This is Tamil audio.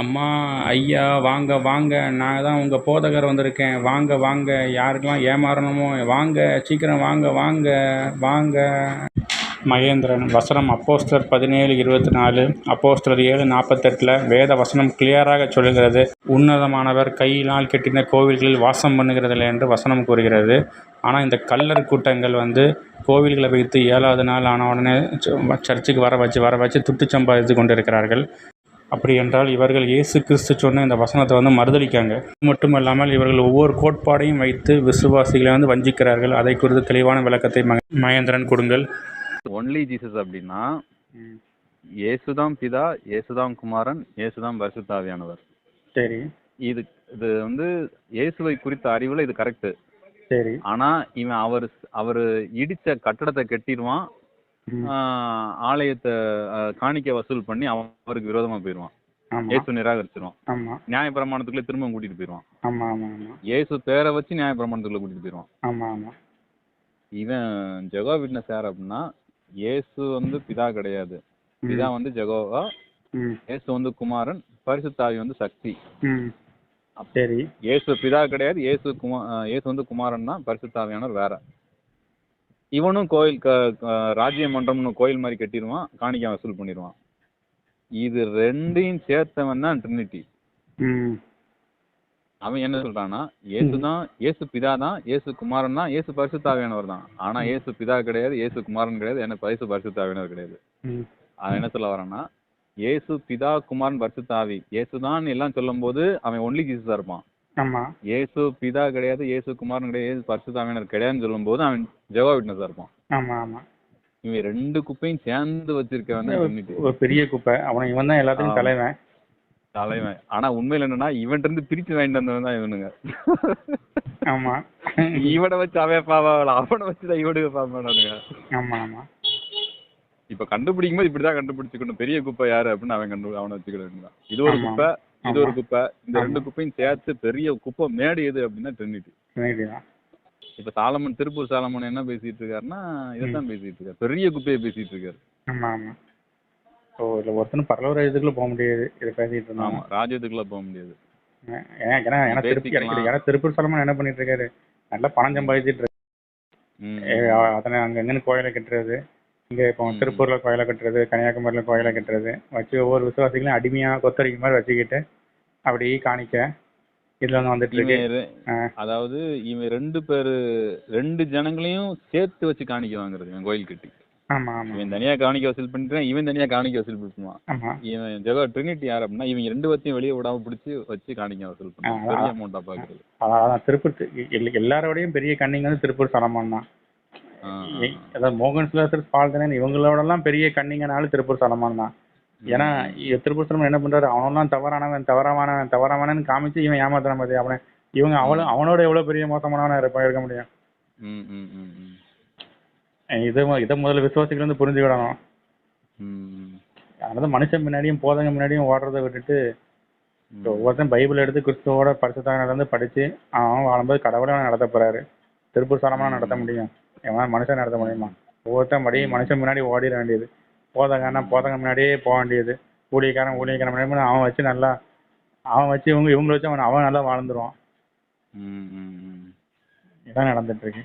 அம்மா ஐயா வாங்க வாங்க நான் தான் உங்கள் போதகர் வந்திருக்கேன். வாங்க வாங்க யாருக்கெல்லாம் ஏமாறணுமோ வாங்க சீக்கிரம் வாங்க வாங்க வாங்க. மகேந்திரன் வசனம் அப்போஸ்டர் பதினேழு இருபத்தி நாலு அப்போஸ்டர் ஏழு நாற்பத்தெட்டில் வேத வசனம் கிளியராக சொல்லுகிறது. உன்னதமானவர் கையினால் கட்டின கோவில்களில் வாசம் பண்ணுகிறதில்லை என்று வசனம் கூறுகிறது. ஆனால் இந்த கல்லர் கூட்டங்கள் வந்து கோவில்களை வைத்து ஏழாவது நாள் ஆன உடனே சர்ச்சுக்கு வர வச்சு வர வச்சு துட்டு சம்பாதித்து கொண்டிருக்கிறார்கள். அப்படி என்றால் இவர்கள் இயேசு கிறிஸ்து சொன்ன இந்த வசனத்தை வந்து மறுதளிக்காங்க. மட்டும் இல்லாமல் இவர்கள் ஒவ்வொரு கோட்பாடையும் வைத்து விசுவாசிகளை வந்து வஞ்சிக்கிறார்கள். அதை குறித்து தெளிவான விளக்கத்தை மக மகேந்திரன் கொடுங்கள். ஒன்லி ஜீசஸ் அப்படின்னா இயேசுதான் பிதா இயேசுதான் குமாரன் இயேசுதான் பரிசுத்தாவியானவர். சரி. இது இது வந்து இயேசுவை குறித்த அறிவுல இது கரெக்ட் சரி. ஆனா இவன் அவர் அவர் இடிச்ச கட்டடத்தை கட்டிடுவான். ஆலயத்தை காணிக்கை வசூல் பண்ணி அவருக்கு விரோதமா ஆமாம் இயேசு நிராகரிச்சிருவான். ஆமாம் நியாயப்பிரமாணத்துக்குள்ளே திரும்ப கூட்டிட்டு ஆமாம் இயேசு பேரை வச்சு நியாயப்பிரமாணத்துக்குள்ள கூட்டிட்டு போயிடுவான் ஆமாம் ஆமாம் இவன் ஜெகோ விட்னஸ் யார் அப்படின்னா இயேசு வந்து பிதா கிடையாது. பிதா வந்து ஜெகோவா இயேசு வந்து குமாரன் பரிசுத்தாவி வந்து சக்தி. சரி. இயேசு பிதா கிடையாது இயேசு குமா அஹ் இயேசு வந்து குமாரன் தான் பரிசுத்தாவியானவர் வேற. இவனும் கோயில் க ராஜ்ய மன்றம்னு கோயில் மாதிரி கட்டிடுவான் காணிக்கை வசூல் பண்ணிடுவான். இது ரெண்டையும் சேர்த்தவன் தான் ட்ரினிட்டி அவன் என்ன சொல்றான்னா இயேசு தான் இயேசு பிதா தான் இயேசு குமாரன் தான் இயேசு பரிசுத்தாவியானவர் தான். ஆனா இயேசு பிதா கிடையாது இயேசு குமாரன் கிடையாது என்ன பரிசு பரிசுத்தாவியானவர் கிடையாது. அவன் என்ன சொல்ல வரான்னா இயேசு பிதா குமாரன் பரிசுத்தாவி. இயேசுதான் எல்லாம் சொல்லும்போது அவன் ஒன்லி ஜீசஸா இருப்பான். இயேசு பிதா கிடையாது இயேசு குமாரன் கிடையாது இயேசு பரிசுத்தாவியானவர் கிடையாதுன்னு சொல்லும்போது அவன் ஜெவா விட்னஸா இருப்பான். ஆமாம் ஆமாம் இவன் ரெண்டு குப்பையும் சேர்ந்து வச்சிருக்கவன். ஒரு பெரிய குப்பை. அவன் இவன் தான் எல்லாத்துக்கும் ஆமா. தலைவன். தலைவன். ஆனா உண்மையில என்னன்னா இவன்ட்ட இருந்து பிரிச்சு வாங்கிட்டு வந்தவன் தான் இவனுங்க. ஆமாம் இவனை வச்சு அவன் பாவாள் அவனை வச்சு தான் இவனுக்கு பாப்பானுங்க ஆமாம் ஆமாம் இப்ப கண்டுபிடிக்கும் போது இப்படிதான் கண்டுபிடிச்சுக்கணும். பெரிய குப்பை யாரு அப்படின்னு அவன் கண்டு அவனை வச்சுக்கிட வேண்டியதான் இது ஒரு ஆமா. குப்பை இது ஒரு ஆமா. குப்பை இந்த ஆமா. ரெண்டு குப்பையும் சேர்த்து பெரிய குப்பை மேடு எது அப்படின்னா ட்ரினிட்டி. இப்ப சாலமன் திருப்பூர் சாலமன் என்ன பேசிட்டு இருக்காருன்னா இதைத்தான் பேசிட்டு இருக்காரு. பெரிய குப்பையை பேசிட்டு இருக்காரு. ஆமாம் ஆமாம் ஓ இல்லை ஒருத்தனும் பரலூர் இதுக்குள்ளே போக முடியாது. இதை பேசிட்டு இருந்தான் ஆமா ராஜ்யத்துக்குள்ள போக முடியாது. ஏன்னா ஏன்னா திருப்பி திருப்பூர் சலமன் என்ன பண்ணிட்டு இருக்காரு? நல்லா பணம் சம்பாதிச்சிட்டு அ- அதனை அங்க அங்கன்னு கோயிலை கட்டுறது. இங்க இப்போ. திருப்பூர்ல கோயிலை கட்டுறது கன்னியாகுமரியில கோயிலை கட்டுறது வச்சு ஒவ்வொரு விசுவாசிகளையும் அடிமையா கொத்தடிக்க மாதிரி வச்சுக்கிட்டு அப்படி காணிக்க இதுல வந்து வந்துட்டு. அதாவது இவன் ரெண்டு பேரு ரெண்டு ஜனங்களையும் சேர்த்து வச்சு காணிக்க வாங்குறது இவன் கோயில் கட்டி. ஆமா இவன் தனியா காணிக்க வசூல் பண்ணிட்டு இவன் தனியா காணிக்க வசூல் பண்ணுவான். இவன் ஜெகா ட்ரினிட்டி யார் அப்படின்னா இவங்க ரெண்டு பேர்த்தையும் வெளியே விடாம பிடிச்சி வச்சு காணிக்க வசூல் பண்ணுவான். பெரிய. அமௌண்டா பாக்குறது அதான் திருப்பூர் எல்லாரோடையும் பெரிய கன்னிங்க வந்து திருப்பூர் சலமான் தான் அதாவது மோகன் சுலாசர் பால்தனன் இவங்களோடலாம் பெரிய கன்னிங்கனாலும் திருப்பூர் சலமான் தான். ஏன்னா திருப்பூர் சலமான் என்ன பண்றாரு? அவனெல்லாம் தவறானவன் தவறானவன் தவறானவன் காமிச்சு இவன் ஏமாத்துறான் பாத்தி அவனை இவங்க அவளும் அவனோட எவ்வளவு பெரிய மோசமானவனா இருப்ப இருக்க முடியும். இதை இதை முதல்ல விசுவாசிகள் வந்து புரிஞ்சுக்கிடணும். ம், அதாவது மனுஷன் முன்னாடியும் போதங்க முன்னாடியும் ஓடுறதை விட்டுட்டு. ஒவ்வொருத்தன் பைபிள் எடுத்து கிறிஸ்துவோட பரிசுத்தாக நடந்து படிச்சு அவன் வாழும்போது கடவுளை நடத்த போறாரு. திருப்பூர் சாலமான நடத்த முடியும். எவன் மனுஷன் நடத்த முடியுமா? ஒவ்வொருத்தன் படி மனுஷன் முன்னாடி ஓடிட வேண்டியது. போதகன்னா போதங்க முன்னாடியே போக வேண்டியது. ஊழியக்காரன் ஊழியக்காரன் முன்னாடி அவன் வச்சு நல்லா அவன் வச்சு இவங்க இவங்களை வச்சு அவன் அவன் நல்லா வாழ்ந்துருவான். இதான் நடந்துட்டு இருக்கு.